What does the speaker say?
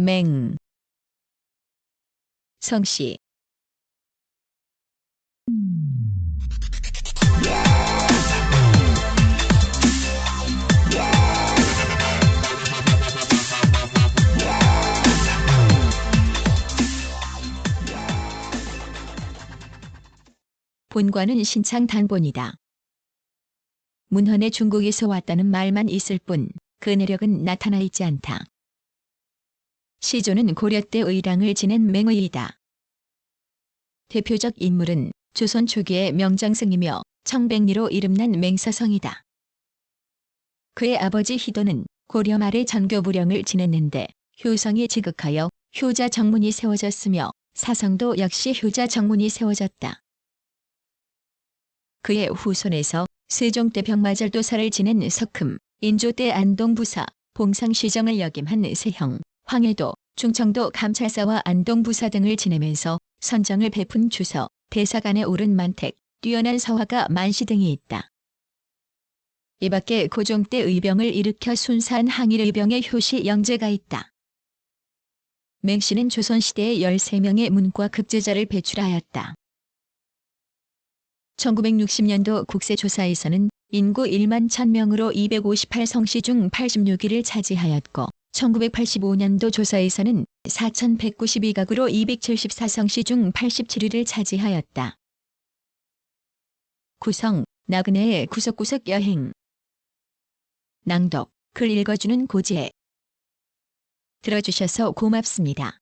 맹 성씨 본관은 신창 단본이다. 문헌에 중국에서 왔다는 말만 있을 뿐 그 내력은 나타나 있지 않다. 시조는 고려 때 의랑을 지낸 맹의이다. 대표적 인물은 조선 초기의 명장승이며 청백리로 이름난 맹서성이다. 그의 아버지 희도는 고려 말에 전교부령을 지냈는데 효성이 지극하여 효자 정문이 세워졌으며 사성도 역시 효자 정문이 세워졌다. 그의 후손에서 세종 때 병마절도사를 지낸 석흠, 인조 때 안동부사, 봉상시정을 역임한 세형, 황해도, 충청도 감찰사와 안동 부사 등을 지내면서 선정을 베푼 주서, 대사관에 오른 만택, 뛰어난 서화가 만시 등이 있다. 이 밖에 고종 때 의병을 일으켜 순사한 항일 의병의 효시 영재가 있다. 맹씨는 조선시대에 13명의 문과 극제자를 배출하였다. 1960년도 국세조사에서는 인구 1만 1000명으로 258 성씨 중 86위를 차지하였고 1985년도 조사에서는 4192가구로 274 성씨 중 87위를 차지하였다. 구성, 나그네의 구석구석 여행 낭독, 글 읽어주는 고지혜 들어주셔서 고맙습니다.